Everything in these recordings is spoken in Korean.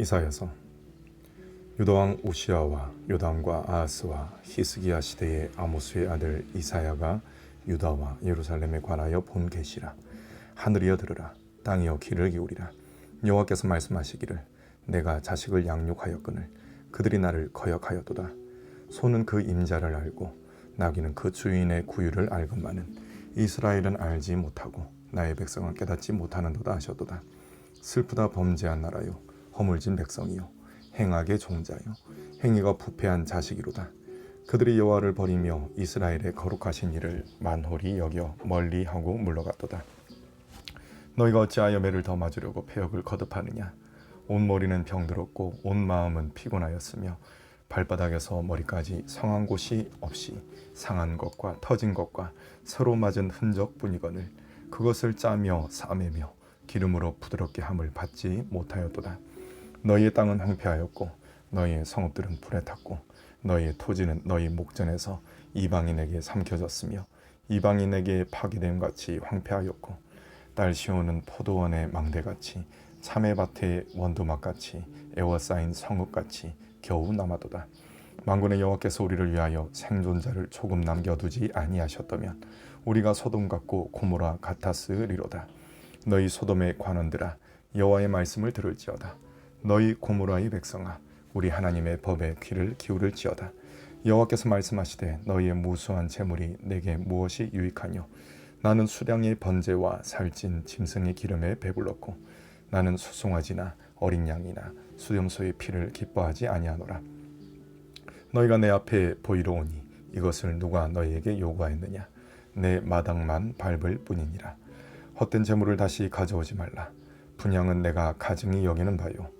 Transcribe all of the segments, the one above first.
이사야서. 유다왕 우시아와 요담과 아하스와 히스기야 시대의 아모스의 아들 이사야가 유다와 예루살렘에 관하여 본 계시라. 하늘이여 들으라. 땅이여 귀를 기울이라. 여호와께서 말씀하시기를 내가 자식을 양육하였거늘 그들이 나를 거역하였도다. 소는 그 임자를 알고 나귀는 그 주인의 구유를 알건만은 이스라엘은 알지 못하고 나의 백성은 깨닫지 못하는도다 하셨도다. 슬프다 범죄한 나라요 허물진 백성이요. 행악의 종자요. 행위가 부패한 자식이로다. 그들이 여호와를 버리며 이스라엘의 거룩하신 일을 만홀히 여겨 멀리하고 물러갔도다. 너희가 어찌하여 매를 더 맞으려고 폐역을 거듭하느냐? 온 머리는 병들었고 온 마음은 피곤하였으며 발바닥에서 머리까지 성한 곳이 없이 상한 것과 터진 것과 서로 맞은 흔적뿐이거늘 그것을 짜며 싸매며 기름으로 부드럽게 함을 받지 못하였도다 너희의 땅은 황폐하였고 너희의 성읍들은 불에 탔고 너희의 토지는 너희 목전에서 이방인에게 삼켜졌으며 이방인에게 파괴됨 같이 황폐하였고 딸 시온은 포도원의 망대같이 참외밭의 원두막같이 에워싸인 성읍같이 겨우 남아도다. 만군의 여호와께서 우리를 위하여 생존자를 조금 남겨두지 아니하셨다면 우리가 소돔 같고 고모라 같았으리로다. 너희 소돔의 관원들아 여호와의 말씀을 들을지어다 너희 고모라의 백성아 우리 하나님의 법에 귀를 기울일지어다. 여호와께서 말씀하시되 너희의 무수한 재물이 내게 무엇이 유익하뇨? 나는 수량의 번제와 살찐 짐승의 기름에 배불렀고 나는 수송아지나 어린 양이나 수염소의 피를 기뻐하지 아니하노라. 너희가 내 앞에 보이러 오니 이것을 누가 너희에게 요구하였느냐? 내 마당만 밟을 뿐이니라. 헛된 재물을 다시 가져오지 말라. 분양은 내가 가증히 여기는 바요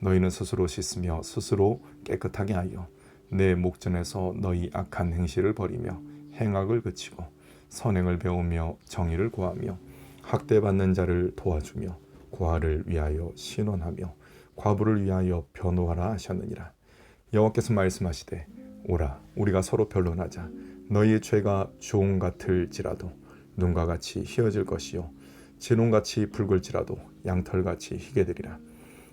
너희는 스스로 씻으며 스스로 깨끗하게 하여 내 목전에서 너희 악한 행실을 버리며 행악을 그치고 선행을 배우며 정의를 구하며 학대받는 자를 도와주며 고아를 위하여 신원하며 과부를 위하여 변호하라 하셨느니라. 여호와께서 말씀하시되 오라 우리가 서로 변론하자. 너희의 죄가 종 같을지라도 눈과 같이 휘어질 것이요 진홍같이 붉을지라도 양털같이 희게 되리라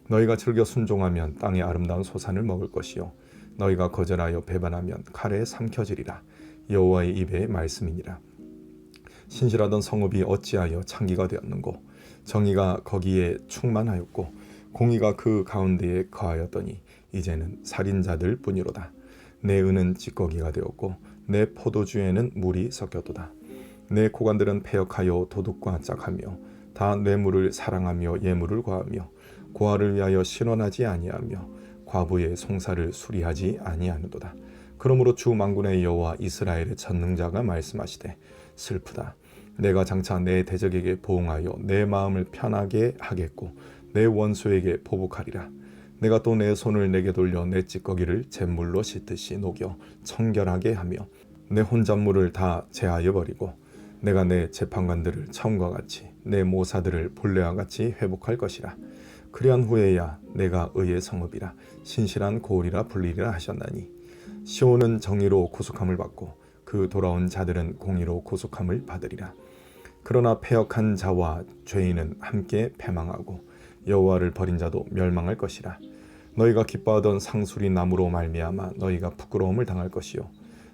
너희가 즐겨 순종하면 땅의 아름다운 소산을 먹을 것이요. 너희가 거절하여 배반하면 칼에 삼켜지리라. 여호와의 입의 말씀이니라. 신실하던 성읍이 어찌하여 창기가 되었는고? 정의가 거기에 충만하였고 공의가 그 가운데에 거하였더니 이제는 살인자들 뿐이로다. 내 은은 찌꺼기가 되었고 내 포도주에는 물이 섞였도다. 내 고관들은 폐역하여 도둑과 짝하며 다 뇌물을 사랑하며 예물을 과하며 고아를 위하여 신원하지 아니하며 과부의 송사를 수리하지 아니하는도다. 그러므로 주 만군의 여호와 이스라엘의 전능자가 말씀하시되 슬프다. 내가 장차 내 대적에게 보응하여 내 마음을 편하게 하겠고 내 원수에게 보복하리라. 내가 또 내 손을 내게 돌려 내 찌꺼기를 잿물로 씻듯이 녹여 청결하게 하며 내 혼잣물을 다 제하여 버리고 내가 내 재판관들을 처음과 같이 내 모사들을 본래와 같이 회복할 것이라. 그리한 후에야 내가 의의 성읍이라 신실한 고을이라 불리리라 하셨나니 시온은 정의로 구속함을 받고 그 돌아온 자들은 공의로 구속함을 받으리라. 그러나 패역한 자와 죄인은 함께 패망하고 여호와를 버린 자도 멸망할 것이라. 너희가 기뻐하던 상수리 나무로 말미암아 너희가 부끄러움을 당할 것이요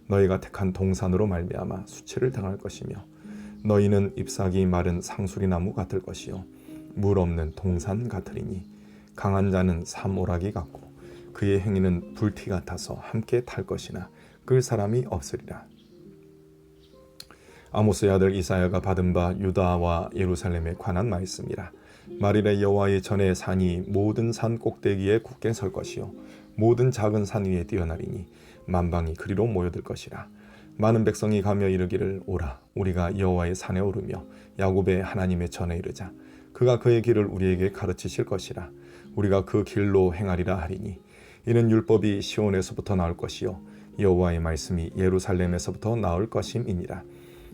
너희가 택한 동산으로 말미암아 수치를 당할 것이며 너희는 잎사귀 마른 상수리 나무 같을 것이요 물 없는 동산 같으리니 강한 자는 삼오라기 같고 그의 행위는 불티 같아서 함께 탈 것이나 끌 사람이 없으리라. 아모스의 아들 이사야가 받은 바 유다와 예루살렘에 관한 말씀이라. 말일에 여호와의 전에 산이 모든 산 꼭대기에 굳게 설 것이요 모든 작은 산 위에 뛰어나리니 만방이 그리로 모여들 것이라. 많은 백성이 가며 이르기를 오라 우리가 여호와의 산에 오르며 야곱의 하나님의 전에 이르자 그가 그의 길을 우리에게 가르치실 것이라. 우리가 그 길로 행하리라 하리니. 이는 율법이 시온에서부터 나올 것이요 여호와의 말씀이 예루살렘에서부터 나올 것임이니라.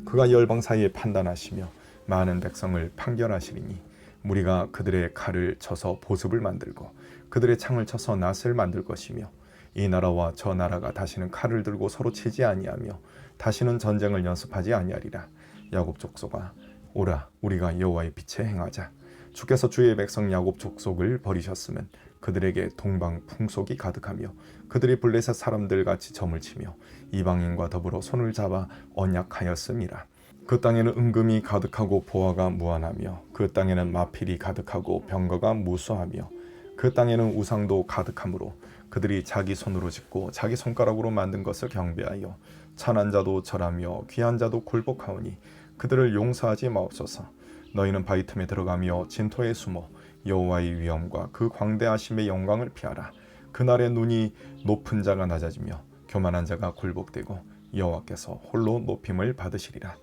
그가 열방 사이에 판단하시며 많은 백성을 판결하시리니 무리가 그들의 칼을 쳐서 보습을 만들고 그들의 창을 쳐서 낫을 만들 것이며 이 나라와 저 나라가 다시는 칼을 들고 서로 치지 아니하며 다시는 전쟁을 연습하지 아니하리라. 야곱 족속아 오라 우리가 여호와의 빛에 행하자 주께서 주의 백성 야곱 족속을 버리셨으면 그들에게 동방 풍속이 가득하며 그들이 블레셋 사람들 같이 점을 치며 이방인과 더불어 손을 잡아 언약하였음이라. 그 땅에는 은금이 가득하고 보화가 무한하며 그 땅에는 마필이 가득하고 병거가 무수하며 그 땅에는 우상도 가득하므로 그들이 자기 손으로 짓고 자기 손가락으로 만든 것을 경배하여 천한 자도 절하며 귀한 자도 굴복하오니 그들을 용서하지 마옵소서 너희는 바위 틈에 들어가며 진토에 숨어 여호와의 위엄과 그 광대하심의 영광을 피하라 그날의 눈이 높은 자가 낮아지며 교만한 자가 굴복되고 여호와께서 홀로 높임을 받으시리라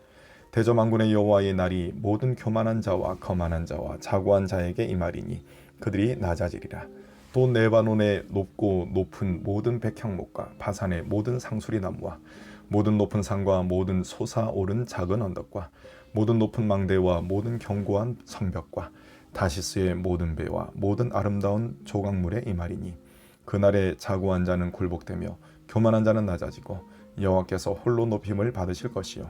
대저만군의 여호와의 날이 모든 교만한 자와 거만한 자와 자고한 자에게 임하리니 그들이 낮아지리라. 또 네바논의 높고 높은 모든 백향목과 바산의 모든 상수리 나무와 모든 높은 산과 모든 솟아오른 작은 언덕과 모든 높은 망대와 모든 견고한 성벽과 다시스의 모든 배와 모든 아름다운 조각물에 임하리니 그날에 자고한 자는 굴복되며 교만한 자는 낮아지고 여호와께서 홀로 높임을 받으실 것이요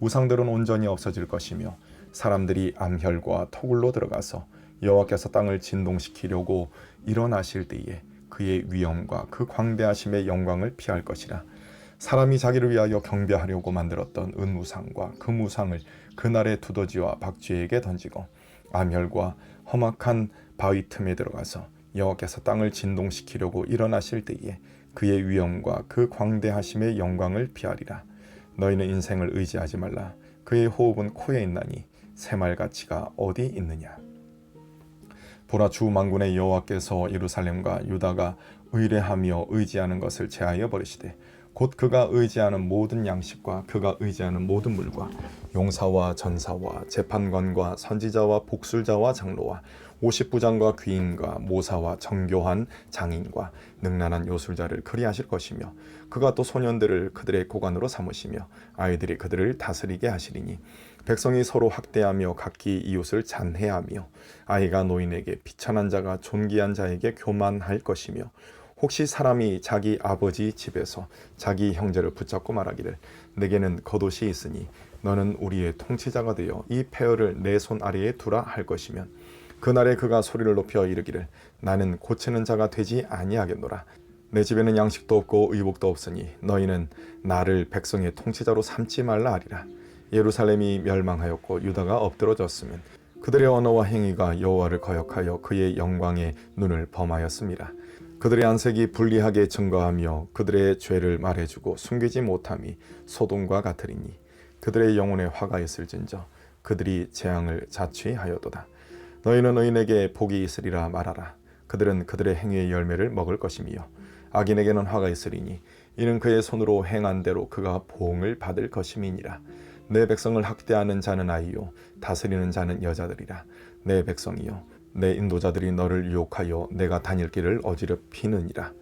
우상들은 온전히 없어질 것이며 사람들이 암혈과 토굴로 들어가서 여호와께서 땅을 진동시키려고 일어나실 때에 그의 위엄과 그 광대하심의 영광을 피할 것이라. 사람이 자기를 위하여 경배하려고 만들었던 은우상과 금우상을 그날의 두더지와 박쥐에게 던지고 암혈과 험악한 바위 틈에 들어가서 여호와께서 땅을 진동시키려고 일어나실 때에 그의 위엄과 그 광대하심의 영광을 피하리라. 너희는 인생을 의지하지 말라. 그의 호흡은 코에 있나니 새말 가치가 어디 있느냐? 보라 주 만군의 여호와께서 예루살렘과 유다가 의뢰하며 의지하는 것을 제하여 버리시되 곧 그가 의지하는 모든 양식과 그가 의지하는 모든 물과 용사와 전사와 재판관과 선지자와 복술자와 장로와 오십부장과 귀인과 모사와 정교한 장인과 능란한 요술자를 그리하실 것이며 그가 또 소년들을 그들의 고관으로 삼으시며 아이들이 그들을 다스리게 하시리니 백성이 서로 학대하며 각기 이웃을 잔해하며 아이가 노인에게 비천한 자가 존귀한 자에게 교만할 것이며 혹시 사람이 자기 아버지 집에서 자기 형제를 붙잡고 말하기를 내게는 겉옷이 있으니 너는 우리의 통치자가 되어 이 폐허를 내 손 아래에 두라 할 것이면 그날에 그가 소리를 높여 이르기를 나는 고치는 자가 되지 아니하겠노라 내 집에는 양식도 없고 의복도 없으니 너희는 나를 백성의 통치자로 삼지 말라 하리라 예루살렘이 멸망하였고 유다가 엎드러졌으면 그들의 언어와 행위가 여호와를 거역하여 그의 영광의 눈을 범하였습니다. 그들의 안색이 불리하게 증거하며 그들의 죄를 말해주고 숨기지 못함이 소돔과 같으리니 그들의 영혼에 화가 있을진저 그들이 재앙을 자취하여도다. 너희는 의인에게 복이 있으리라 말하라. 그들은 그들의 행위의 열매를 먹을 것이며 악인에게는 화가 있으리니 이는 그의 손으로 행한 대로 그가 보응을 받을 것임이니라. 내 백성을 학대하는 자는 아이요 다스리는 자는 여자들이라 내 백성이요 내 인도자들이 너를 유혹하여 내가 다닐 길을 어지럽히느니라.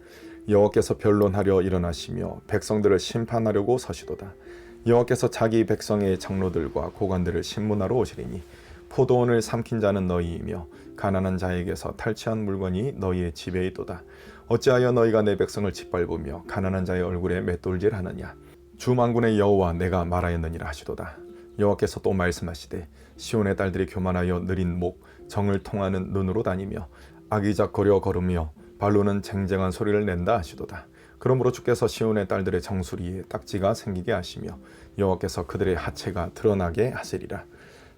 여호와께서 변론하려 일어나시며 백성들을 심판하려고 서시도다. 여호와께서 자기 백성의 장로들과 고관들을 신문하러 오시리니 포도원을 삼킨 자는 너희이며 가난한 자에게서 탈취한 물건이 너희의 집에 있도다. 어찌하여 너희가 내 백성을 짓밟으며 가난한 자의 얼굴에 맷돌질하느냐? 주만군의 여호와 내가 말하였느니라 하시도다. 여호와께서 또 말씀하시되 시온의 딸들이 교만하여 느린 목 정을 통하는 눈으로 다니며 아기작거려 걸으며 발로는 쟁쟁한 소리를 낸다 하시도다. 그러므로 주께서 시온의 딸들의 정수리에 딱지가 생기게 하시며 여호와께서 그들의 하체가 드러나게 하시리라.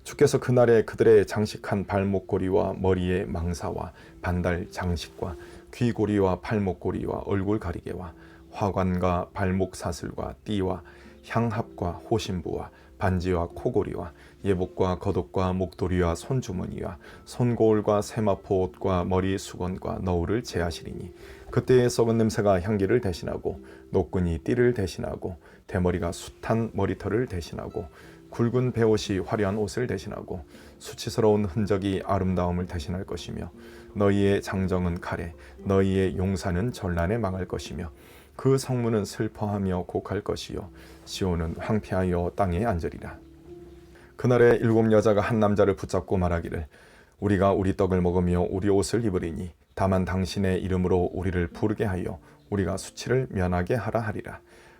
주께서 그날에 그들의 장식한 발목고리와 머리의 망사와 반달 장식과 귀고리와 팔목고리와 얼굴 가리개와 화관과 발목 사슬과 띠와 향합과 호신부와 반지와 코고리와 예복과 겉옷과 목도리와 손주머니와 손고울과 세마포 옷과 머리 수건과 너울을 제하시리니 그때의 썩은 냄새가 향기를 대신하고 노끈이 띠를 대신하고 대머리가 숱한 머리털을 대신하고 굵은 베옷이 화려한 옷을 대신하고 수치스러운 흔적이 아름다움을 대신할 것이며 너희의 장정은 칼에 너희의 용사는 전란에 망할 것이며 그 성문은 슬퍼하며 곡할 것이요 시온은 황폐하여 땅에 앉으리라 그날에 일곱 여자가 한 남자를 붙잡고 말하기를 우리가 우리 떡을 먹으며 우리 옷을 입으리니 다만 당신의 이름으로 우리를 부르게 하여 우리가 수치를 면하게 하라 하리라.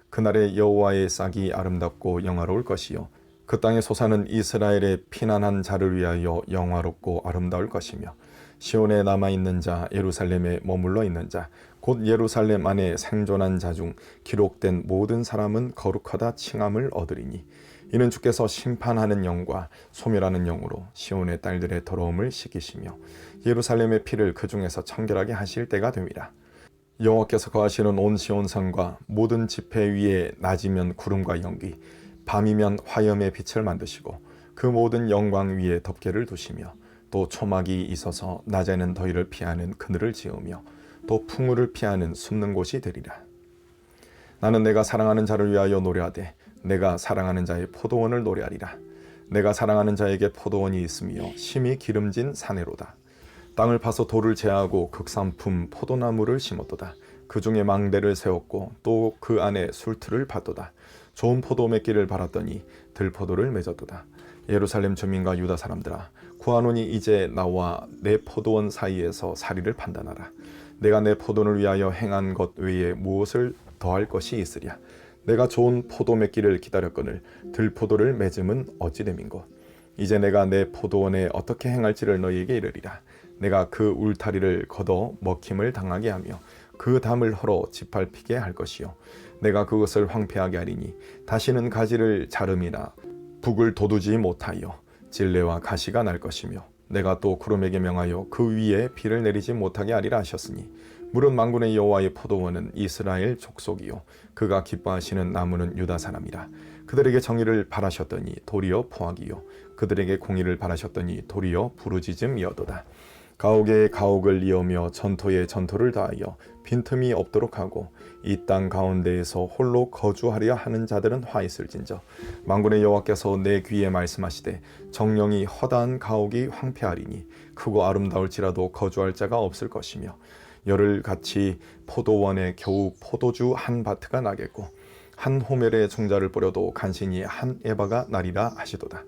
그날에 여호와의 싹이 아름답고 영화로울 것이요. 그 땅의 소사는 이스라엘의 피난한 자를 위하여 영화롭고 아름다울 것이며 시온에 남아 있는 자 예루살렘에 머물러 있는 자 곧 예루살렘 안에 생존한 자 중 기록된 모든 사람은 거룩하다 칭함을 얻으리니 이는 주께서 심판하는 영과 소멸하는 영으로 시온의 딸들의 더러움을 씻기시며 예루살렘의 피를 그 중에서 청결하게 하실 때가 됨이라 여호와께서 거하시는 온 시온산과 모든 지폐 위에 낮이면 구름과 연기 밤이면 화염의 빛을 만드시고 그 모든 영광 위에 덮개를 두시며 또 초막이 있어서 낮에는 더위를 피하는 그늘을 지으며 또 풍우를 피하는 숨는 곳이 되리라. 나는 내가 사랑하는 자를 위하여 노래하되 내가 사랑하는 자의 포도원을 노래하리라. 내가 사랑하는 자에게 포도원이 있으며 심히 기름진 사내로다. 땅을 파서 돌을 제하고 극산품 포도나무를 심었도다. 그 중에 망대를 세웠고 또 그 안에 술틀을 팠도다. 좋은 포도 맺기를 바랐더니 들포도를 맺었도다. 예루살렘 주민과 유다 사람들아 구하노니 이제 나와 내 포도원 사이에서 사리를 판단하라. 내가 내 포도를 위하여 행한 것 외에 무엇을 더할 것이 있으랴. 내가 좋은 포도 맺기를 기다렸거늘 들포도를 맺음은 어찌 됨인고. 이제 내가 내 포도원에 어떻게 행할지를 너희에게 이르리라. 내가 그 울타리를 걷어 먹힘을 당하게 하며 그 담을 헐어 짓밟히게 할 것이요. 내가 그것을 황폐하게 하리니 다시는 가지를 자름이나 북을 돋우지 못하여 진레와 가시가 날 것이며 내가 또 구름에게 명하여 그 위에 비를 내리지 못하게 하리라 하셨으니 물은 망군의 여호와의 포도원은 이스라엘 족속이요. 그가 기뻐하시는 나무는 유다 사람이라. 그들에게 정의를 바라셨더니 도리어 포악이요. 그들에게 공의를 바라셨더니 도리어 부르짖음이어도다. 가옥에 가옥을 이으며 전토에 전토를 다하여 빈틈이 없도록 하고 이 땅 가운데에서 홀로 거주하려 하는 자들은 화 있을진저. 만군의 여호와께서 내 귀에 말씀하시되 정령이 허다한 가옥이 황폐하리니 크고 아름다울지라도 거주할 자가 없을 것이며 열을 같이 포도원에 겨우 포도주 한 바트가 나겠고 한 호멜에 종자를 뿌려도 간신히 한 에바가 나리라 하시도다.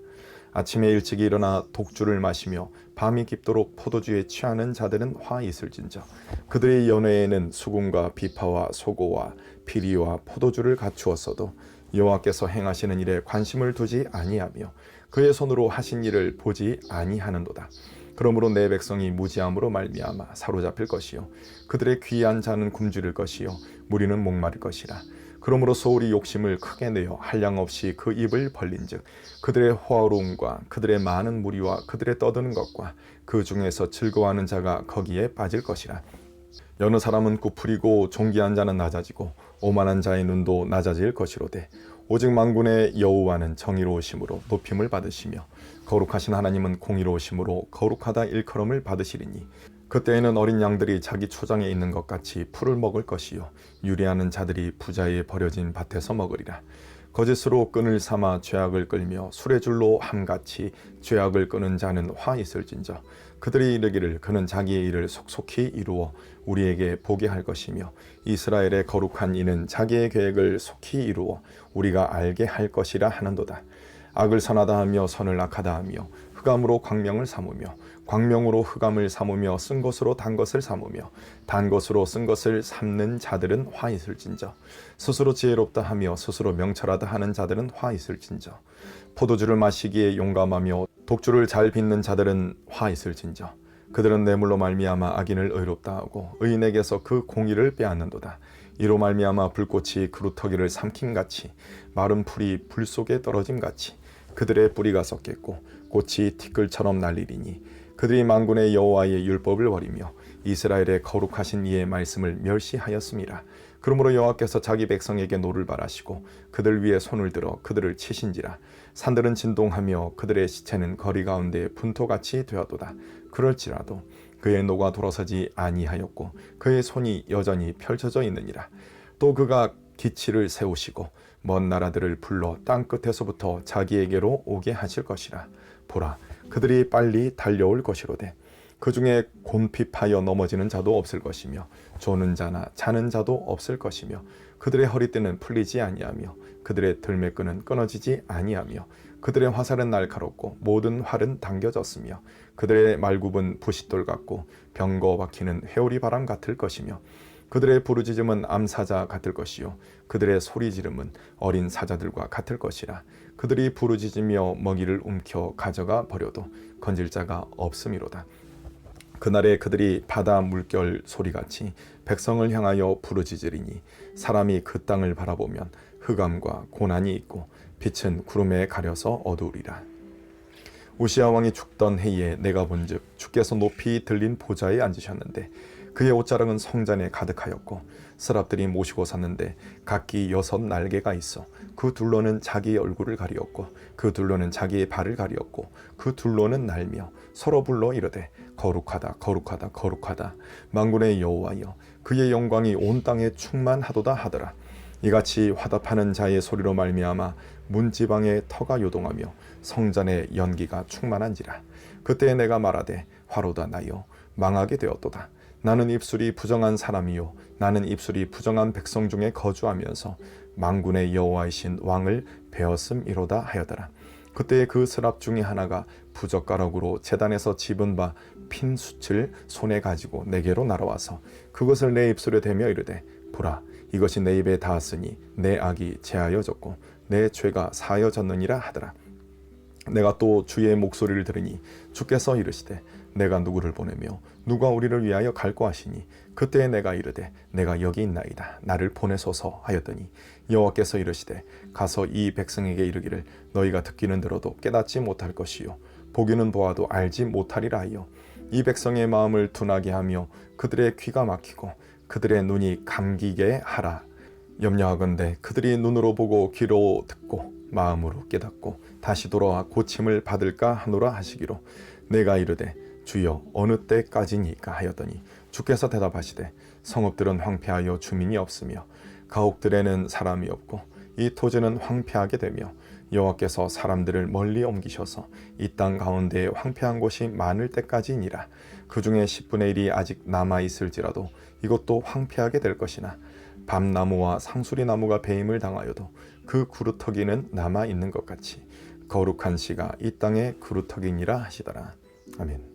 아침에 일찍 일어나 독주를 마시며 밤이 깊도록 포도주에 취하는 자들은 화 있을진저 그들의 연회에는 수금과 비파와 소고와 피리와 포도주를 갖추었어도 여호와께서 행하시는 일에 관심을 두지 아니하며 그의 손으로 하신 일을 보지 아니하는도다. 그러므로 내 백성이 무지함으로 말미암아 사로잡힐 것이요 그들의 귀한 자는 굶주릴 것이요 무리는 목마를 것이라. 그러므로 소울이 욕심을 크게 내어 한량 없이 그 입을 벌린즉 그들의 호화로움과 그들의 많은 무리와 그들의 떠드는 것과 그 중에서 즐거워하는 자가 거기에 빠질 것이라. 여느 사람은 꾸풀이고 존귀한 자는 낮아지고 오만한 자의 눈도 낮아질 것이로되 오직 만군의 여호와는 정의로우심으로 높임을 받으시며 거룩하신 하나님은 공의로우심으로 거룩하다 일컬음을 받으시리니 그때에는 어린 양들이 자기 초장에 있는 것 같이 풀을 먹을 것이요 유리하는 자들이 부자의 버려진 밭에서 먹으리라. 거짓으로 끈을 삼아 죄악을 끌며 술의 줄로 함같이 죄악을 끄는 자는 화 있을진저 그들이 이르기를 그는 자기의 일을 속속히 이루어 우리에게 보게 할 것이며 이스라엘의 거룩한 이는 자기의 계획을 속히 이루어 우리가 알게 할 것이라 하는도다. 악을 선하다 하며 선을 악하다 하며 흑암으로 광명을 삼으며 광명으로 흑암을 삼으며 쓴 것으로 단 것을 삼으며 단 것으로 쓴 것을 삼는 자들은 화 있을진저 스스로 지혜롭다 하며 스스로 명철하다 하는 자들은 화 있을진저 포도주를 마시기에 용감하며 독주를 잘 빚는 자들은 화 있을진저 그들은 뇌물로 말미암아 악인을 의롭다 하고 의인에게서 그 공의를 빼앗는도다 이로 말미암아 불꽃이 그루터기를 삼킴같이 마른 풀이 불 속에 떨어짐 같이 그들의 뿌리가 썩겠고 꽃이 티끌처럼 날리리니 그들이 만군의 여호와의 율법을 버리며 이스라엘의 거룩하신 이의 말씀을 멸시하였습니다. 그러므로 여호와께서 자기 백성에게 노를 바라시고 그들 위에 손을 들어 그들을 치신지라 산들은 진동하며 그들의 시체는 거리 가운데 분토같이 되었도다. 그럴지라도 그의 노가 돌아서지 아니하였고 그의 손이 여전히 펼쳐져 있느니라. 또 그가 기치를 세우시고 먼 나라들을 불러 땅 끝에서부터 자기에게로 오게 하실 것이라. 보라, 그들이 빨리 달려올 것이로되 그 중에 곤핍하여 넘어지는 자도 없을 것이며 조는 자나 자는 자도 없을 것이며 그들의 허리띠는 풀리지 아니하며 그들의 들매끈은 끊어지지 아니하며 그들의 화살은 날카롭고 모든 활은 당겨졌으며 그들의 말굽은 부싯돌 같고 병거 박히는 회오리 바람 같을 것이며 그들의 부르짖음은 암사자 같을 것이요 그들의 소리 지름은 어린 사자들과 같을 것이라. 그들이 부르짖으며 먹이를 움켜 가져가 버려도 건질 자가 없음이로다 그날에 그들이 바다 물결 소리같이 백성을 향하여 부르짖으리니 사람이 그 땅을 바라보면 흑암과 고난이 있고 빛은 구름에 가려서 어두우리라. 우시아 왕이 죽던 해에 내가 본즉 주께서 높이 들린 보좌에 앉으셨는데 그의 옷자락은 성전에 가득하였고 서랍들이 모시고 섰는데 각기 여섯 날개가 있어 그 둘로는 자기의 얼굴을 가리었고 그 둘로는 자기의 발을 가리었고 그 둘로는 날며 서로 불러 이르되 거룩하다 거룩하다 거룩하다. 만군의 여호와여 그의 영광이 온 땅에 충만하도다 하더라. 이같이 화답하는 자의 소리로 말미암아 문지방의 터가 요동하며 성전의 연기가 충만한지라. 그때 내가 말하되 화로다 나여 망하게 되었도다. 나는 입술이 부정한 사람이요 나는 입술이 부정한 백성 중에 거주하면서 망군의 여호와이신 왕을 배었음이로다 하여더라. 그때 그 서랍 중에 하나가 부젓가락으로 재단에서 집은 바 핀 숯을 손에 가지고 내게로 날아와서 그것을 내 입술에 대며 이르되 보라 이것이 내 입에 닿았으니 내 악이 제하여졌고 내 죄가 사하여졌느니라 하더라. 내가 또 주의 목소리를 들으니 주께서 이르시되 내가 누구를 보내며 누가 우리를 위하여 갈고 하시니 그때 내가 이르되 내가 여기 있나이다. 나를 보내소서 하였더니 여호와께서 이르시되 가서 이 백성에게 이르기를 너희가 듣기는 들어도 깨닫지 못할 것이요 보기는 보아도 알지 못하리라 하여 이 백성의 마음을 둔하게 하며 그들의 귀가 막히고 그들의 눈이 감기게 하라. 염려하건대 그들이 눈으로 보고 귀로 듣고 마음으로 깨닫고 다시 돌아와 고침을 받을까 하노라 하시기로 내가 이르되 주여 어느 때까지니까 하였더니 주께서 대답하시되 성읍들은 황폐하여 주민이 없으며 가옥들에는 사람이 없고 이 토지는 황폐하게 되며 여호와께서 사람들을 멀리 옮기셔서 이 땅 가운데에 황폐한 곳이 많을 때까지니라 그 중에 10분의 1이 아직 남아 있을지라도 이것도 황폐하게 될 것이나 밤나무와 상수리 나무가 배임을 당하여도 그 구루터기는 남아 있는 것 같이 거룩한 씨가 이 땅의 구루터기니라 하시더라 아멘.